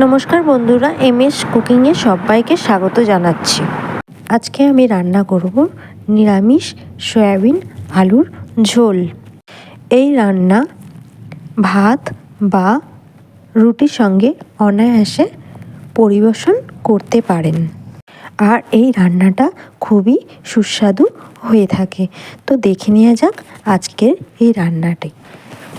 নমস্কার বন্ধুরা M S কুকিংয়ে সবাইকে স্বাগত জানাচ্ছি। আজকে আমি রান্না করব নিরামিষ সয়াবিন আলুর ঝোল। এই রান্না ভাত বা রুটির সঙ্গে অনায়াসে পরিবেশন করতে পারেন। আর এই রান্নাটা খুবই সুস্বাদু হয়ে থাকে। তো দেখে নেওয়া যাক আজকের এই রান্নাটি।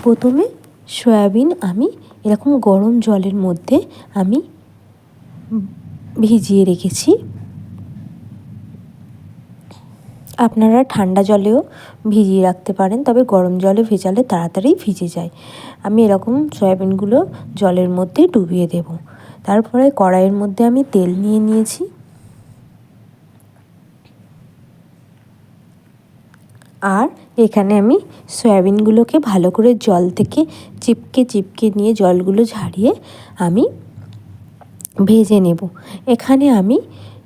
প্রথমে সয়াবিন আমি এরকম গরম জলের মধ্যে আমি ভিজিয়ে রেখেছি। আপনারা ঠান্ডা জলেও ভিজিয়ে রাখতে পারেন, তবে গরম জলে ভেজালে তাড়াতাড়ি ভিজে যায়। আমি এরকম সয়াবিনগুলো জলের মধ্যে ডুবিয়ে দেব। তারপরে কড়াইয়ের মধ্যে আমি তেল নিয়ে নিয়েছি। আর এখানে আমি সয়াবিনগুলোকে ভালো করে জল থেকে চিপকে চিপকে নিয়ে জলগুলো ঝাড়িয়ে আমি ভেজে নেব। এখানে আমি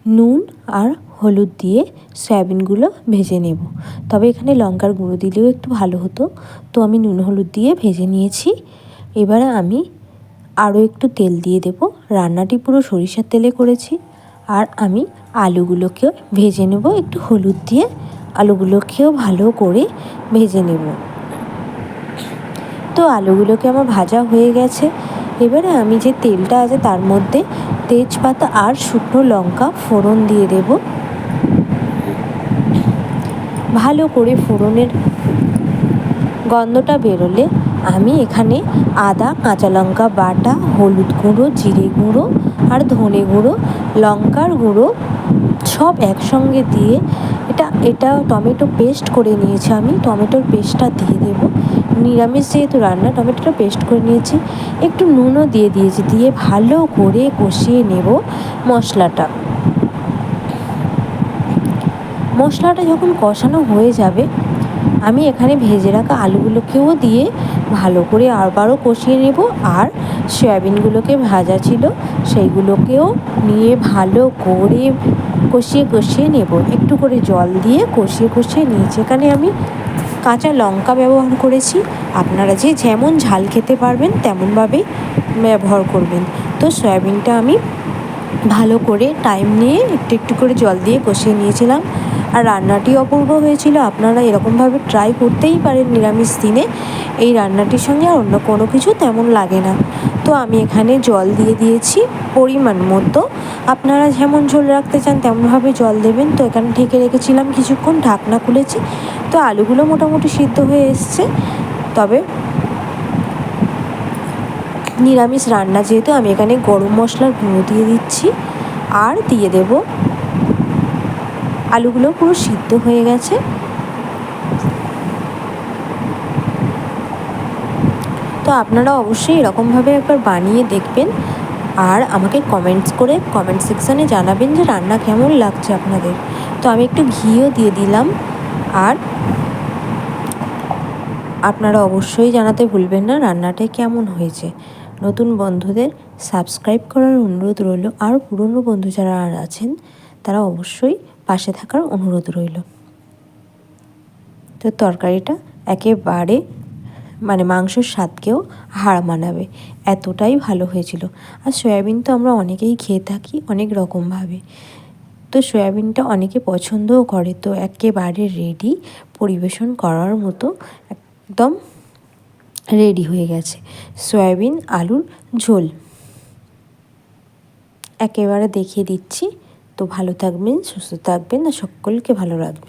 নুন আর হলুদ দিয়ে সয়াবিনগুলো ভেজে নেব। তবে এখানে লঙ্কার গুঁড়ো দিলেও একটু ভালো হতো। তো আমি নুন হলুদ দিয়ে ভেজে নিয়েছি। এবারে আমি আরও একটু তেল দিয়ে দেব। রান্নাটি পুরো সরিষার তেলে করেছি। আর আমি আলুগুলোকেও ভেজে নেব। একটু হলুদ দিয়ে আলুগুলোকেও ভালো করে ভেজে নেব। তো আলুগুলোকে আমার ভাজা হয়ে গেছে। এবারে আমি যে তেলটা আছে তার মধ্যে তেজপাতা আর শুকনো লঙ্কা ফোড়ন দিয়ে দেব। ভালো করে ফোড়নের গন্ধটা বেরোলে আমি এখানে আদা, কাঁচা লঙ্কা বাটা, হলুদ গুঁড়ো, জিরে গুঁড়ো আর ধনে গুঁড়ো, লঙ্কার গুঁড়ো সব একসঙ্গে দিয়ে এটা এটা টমেটো পেস্ট করে নিয়েছি আমি। টমেটোর পেস্টটা দিয়ে দেবো। নিরামিষ যেহেতু রান্না, টমেটোটা পেস্ট করে নিয়েছি। একটু নুনও দিয়ে দিয়েছি, দিয়ে ভালো করে কষিয়ে নেব মশলাটা। মশলাটা যখন কষানো হয়ে যাবে, আমি এখানে ভেজে রাখা আলুগুলোকেও দিয়ে ভালো করে আবারও কষিয়ে নেব। আর সয়াবিনগুলোকে ভাজা ছিল, সেইগুলোকেও নিয়ে ভালো করে কষিয়ে কষিয়ে নেব। একটু করে জল দিয়ে কষিয়ে কষিয়ে নিয়েছি। এখানে আমি কাঁচা লঙ্কা ব্যবহার করেছি। আপনারা যে যেমন ঝাল খেতে পারবেন, তেমনভাবেই ব্যবহার করবেন। তো সয়াবিনটা আমি ভালো করে টাইম নিয়ে একটু একটু করে জল দিয়ে কষিয়ে নিয়েছিলাম। আর রান্নাটি অপূর্ব হয়েছিল। আপনারা এরকমভাবে ট্রাই করতেই পারেন নিরামিষ দিনে। এই রান্নাটির সঙ্গে আর অন্য কোনো কিছু তেমন লাগে না। তো আমি এখানে জল দিয়ে দিয়েছি, পরিমাণ মতো। আপনারা যেমন ঝোল রাখতে চান, তেমনভাবে জল দেবেন। তো এখানে ঢেকে রেখেছিলাম কিছুক্ষণ, ঢাকনা খুলেছি। তো আলুগুলো মোটামুটি সিদ্ধ হয়ে এসছে। তবে নিরামিষ রান্না যেহেতু, আমি এখানে গরম মশলার গুঁড়ো দিয়ে দিচ্ছি। আর দিয়ে দেব আলুগুলো পুরো সিদ্ধ হয়ে গেছে। তো আপনারা অবশ্যই এরকমভাবে একবার বানিয়ে দেখবেন। আর আমাকে কমেন্টস করে কমেন্ট সেকশানে জানাবেন যে রান্না কেমন লাগছে আপনাদের। তো আমি একটু ঘিও দিয়ে দিলাম। আর আপনারা অবশ্যই জানাতে ভুলবেন না রান্নাটা কেমন হয়েছে। নতুন বন্ধুদের সাবস্ক্রাইব করার অনুরোধ রইল। আর পুরনো বন্ধু যারা আর আছেন, তারা অবশ্যই পাশে থাকার অনুরোধ রইল। তো তরকারিটা একেবারে মানে মাংসর স্বাদকেও হার মানাবে। এতটাই ভালো হয়েছিল। আর সয়াবিন তো আমরা অনেকেই খেয়ে থাকি অনেক রকমভাবে। তো সয়াবিনটা অনেকে পছন্দও করে। তো একেবারে রেডি পরিবেশন করার মতো একদম রেডি হয়ে গেছে। সয়াবিন, আলুর ঝোল। একেবারে দেখিয়ে দিচ্ছি। তো ভালো থাকবেন, সুস্থ থাকবেন, আর সকলকে ভালো রাখবেন।